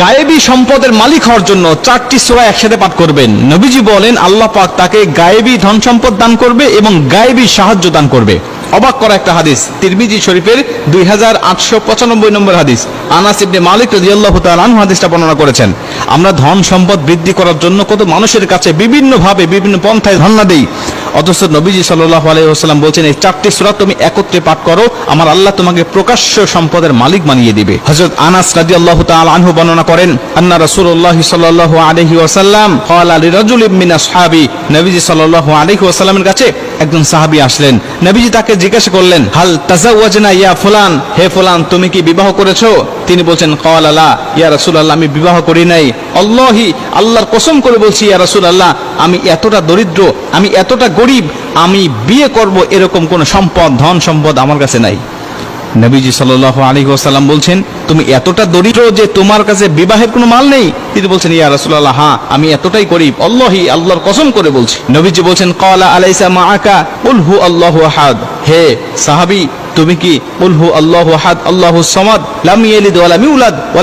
গায়েবী সম্পদের মালিক হওয়ার জন্য চারটি সোয়া একসাথে পাঠ করবেন। নবীজি বলেন, আল্লাহ পাক তাকে গায়েবী ধন সম্পদ দান করবে এবং গায়েবী সাহায্য দান করবে। অবাক করা একটা হাদিস। তিরমিজি শরীফের দুই হাজার আটশো পঁচানব্বই নম্বর হাদিস। আনাস ইবনে মালিক রাদিয়াল্লাহু তাআলা আনহু হাদিসটা বর্ণনা করেছেন। আমরা ধন সম্পদ বৃদ্ধি করার জন্য কত মানুষের কাছে বিভিন্ন ভাবে বিভিন্ন পন্থায় ধন্না দেই। অথচ নবীজি সাল্লাল্লাহু আলাইহি ওয়াসাল্লাম বলছেন, এই চারটি সূরা তুমি একত্রে পাঠ করো, আমার আল্লাহ তোমাকে প্রকাশ্য সম্পদের মালিক বানিয়ে দিবে। হযরত আনাস রাদিয়াল্লাহু তাআলা আনহু বর্ণনা করেন, আন্না রাসূলুল্লাহ সাল্লাল্লাহু আলাইহি ওয়াসাল্লাম ক্বালা লিরাজুলিন মিন আসহাবি। নবীজি সাল্লাল্লাহু আলাইহি ওয়াসাল্লামের কাছে একজন সাহাবী আসলেন। নবীজি তাকে জিজ্ঞাসা করলেন, হাল তাজাওয়াজনা ইয়া ফুলান? হে ফুলান, তুমি কি বিবাহ করেছ? তিনি বলছেন, ক্বালা লা, ইয়া রাসূলুল্লাহ, আমি বিবাহ করি নাই। আল্লাহি, আল্লাহর কসম করে বলছি, ইয়া রাসূলুল্লাহ, আমি এতটা দরিদ্র, আমি এতটা গরিব, আমি বিয়ে করব এরকম কোন সম্পদ, ধন সম্পদ আমার কাছে নাই। নবীজি সাল্লাল্লাহু আলাইহি ওয়াসাল্লাম বলছেন তুমি এতটা দরিদ্র যে তোমার কাছে বিবাহের কোনো মাল নেই? তিনি বলছেন, ইয়া রাসূলুল্লাহ হ্যাঁ আমি এতটাই গরিব। আল্লাহি, আল্লাহর কসম করে বলছি। নবীজি বলছেন, ক্বালা আলাইসা মাআকা, কুল হু আল্লাহ হাদ হে সাহাবি, তুমি কি কুল হু আল্লাহু আহাদ, আল্লাহু সামাদ, লাম ইয়ালিদ ওয়া লাম ইউলাদ, ওয়া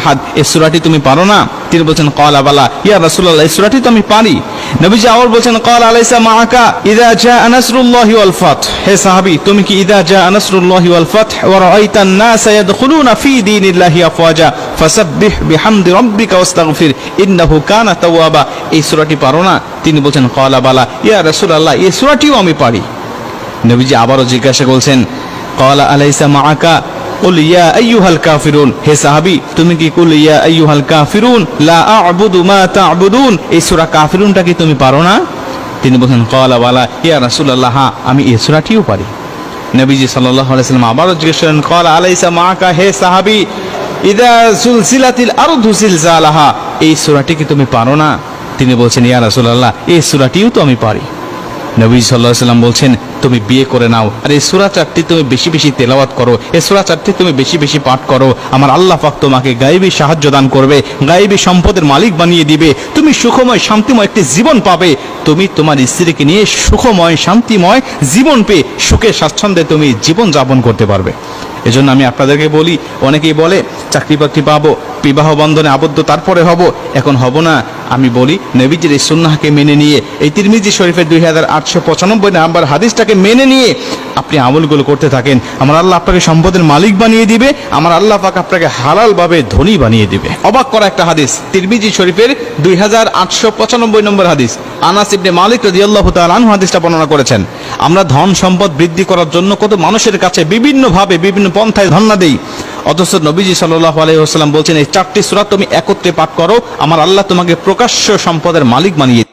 আহাদ। এই সূরাটি তুমি পারো না? তিনি বলছেন কলা বালা, ইয়া রাসূলুল্লাহ, এই সূরাটি তো আমি পারি। নবীজি আবার বলছেন, কল আলাইসা মাআকা ইযা জা নাসরুল্লাহি ওয়াল ফাত। হে সাহাবী, তুমি কি ইযা জা নাসরুল্লাহি ওয়াল ফাত? ওয়া রাআইতান নাসা ইয়াদখুলুনা ফি দীনিল্লাহি আফওয়াজা। ফাসাব্বিহ বিহামদি রাব্বিকা ওয়াস্তাগফির, ইন্নাহু কানা তাওয়াবা। এই সূরাটি পারো না? তিনি বলছেন ক্বালা বালা, ইয়া রাসূলুল্লাহ, এই সূরাটিও আমি পারি। নবীজি আবারও জিজ্ঞাসা করছেন ক্বালা আলাইসা মাআকা কুল ইয়া আইয়ুহাল কাফিরুন হে সাহাবী, তুমি কি কুল ইয়া আইয়ুহাল কাফিরুন লা আ'বুদু মা তা'বুদুন এই সূরা কাফিরুনটা কি তুমি পারো না? তিনি বলেন ক্বালা বালা ইয়া রাসূলুল্লাহ হ্যাঁ আমি এই সূরাটিও পারি। নবীজি সাল্লাল্লাহু আলাইহি সাল্লাম আবারও জিজ্ঞেস করেন ক্বালা আলাইসা মাআকা হে সাহাবী, ইদা সুলসিলাতিল আরদু জিলজালাহা এই সূরাটি কি তুমি পারো না? তিনি বলছেন, ইয়া রাসূলুল্লাহ, এই সূরাটিও তো আমি পারি। নবী সাল্লাহ সাল্লাম বলছেন তুমি বিয়ে করে নাও। আর এই সুরা চারটি তুমি বেশি বেশি তেলাওয়াত করো। এই সুরা চারটি তুমি বেশি বেশি পাঠ করো। আমার আল্লাহ পাক তোমাকে গায়েবী সাহায্য দান করবে, গায়েবী সম্পদের মালিক বানিয়ে দিবে। তুমি সুখময়, শান্তিময় একটি জীবন পাবে। তুমি তোমার স্ত্রীকে নিয়ে সুখময়, শান্তিময় জীবন পেয়ে সুখে স্বাচ্ছন্দ্যে তুমি জীবন যাপন করতে পারবে। এজন্য আমি আপনাদেরকে বলি, অনেকেই বলে, চাকরি বাকরি পাবো, বিবাহ বন্ধনে আবদ্ধ, তারপরে হব। এখন হব না। আমি বলি, নবীজির এই সুন্নাহকে মেনে নিয়ে, এই তিরমিজি শরীফের দুই হাজার আটশো পঁচানব্বই নাম্বার হাদিসটাকে মেনে নিয়ে আপনি আমলগুলো করতে থাকেন। আমার আল্লাহ আপনাকে সম্পদের মালিক বানিয়ে দিবে। আমার আল্লাহ পাক আপনাকে হালালভাবে ধনী বানিয়ে দিবে। অবাক করা একটা হাদিস, তিরমিজি শরীফের দুই হাজার আটশো পঁচানব্বই নম্বর হাদিস। আনাস ইবনে মালিক রাদিয়াল্লাহু তাআলা আনহু হাদিসটা বর্ণনা করেছেন, আমরা ধন সম্পদ বৃদ্ধি করার জন্য কত মানুষের কাছে বিভিন্ন ভাবে বিভিন্ন পন্থায় ধন্না দেই। অথচ নবীজি সাল্লাল্লাহু আলাইহি ওয়াসাল্লাম বলছেন, এই চারটি সূরা তুমি একত্রে পাঠ করো, আমার আল্লাহ তোমাকে প্রকাশ্য সম্পদের মালিক বানিয়ে